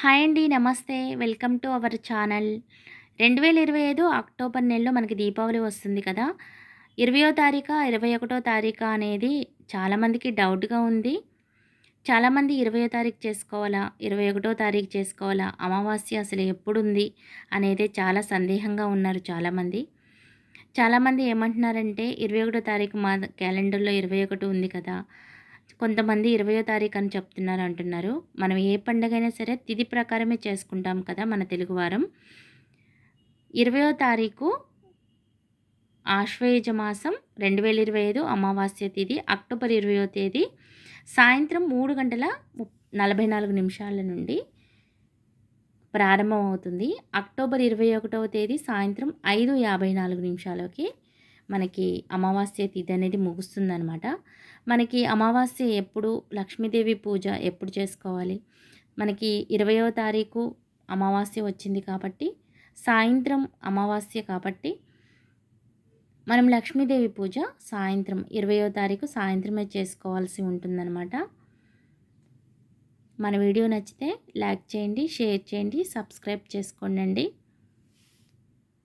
Hi అండి నమస్తే. Welcome to our channel. రెండు వేల ఇరవై ఐదు అక్టోబర్ నెలలో మనకి దీపావళి వస్తుంది కదా. ఇరవయో తారీఖు ఇరవై ఒకటో తారీఖు అనేది చాలామందికి డౌట్గా ఉంది. చాలామంది ఇరవయో తారీఖు చేసుకోవాలా ఇరవై ఒకటో తారీఖు చేసుకోవాలా అమావాస్య అసలు ఎప్పుడుంది అనేది చాలా సందేహంగా ఉన్నారు చాలామంది చాలామంది ఏమంటున్నారంటే ఇరవై ఒకటో తారీఖు మా క్యాలెండర్లో ఇరవై ఒకటి ఉంది కదా. కొంతమంది ఇరవయో తారీఖు అని చెప్తున్నారు అంటున్నారు మనం ఏ పండగైనా సరే తిథి ప్రకారమే చేసుకుంటాం కదా మన తెలుగువారం ఇరవయో తారీఖు ఆశ్వయుజ మాసం రెండు వేల ఇరవై ఐదు అమావాస్య తేదీ అక్టోబర్ ఇరవయో తేదీ సాయంత్రం మూడు గంటల నలభై నాలుగు నిమిషాల నుండి ప్రారంభమవుతుంది. అక్టోబర్ ఇరవై ఒకటవ తేదీ సాయంత్రం ఐదు యాభై నాలుగు నిమిషాలకి మనకి అమావాస్య తిథి అనేది ముగుస్తుందనమాట మనకి అమావాస్య ఎప్పుడు లక్ష్మీదేవి పూజ ఎప్పుడు చేసుకోవాలి? మనకి ఇరవయో తారీఖు అమావాస్య వచ్చింది కాబట్టి సాయంత్రం అమావాస్య కాబట్టి మనం లక్ష్మీదేవి పూజ సాయంత్రం ఇరవయో తారీఖు సాయంత్రమే చేసుకోవాల్సి ఉంటుందన్నమాట. మన వీడియో నచ్చితే లైక్ చేయండి షేర్ చేయండి సబ్స్క్రైబ్ చేసుకోండి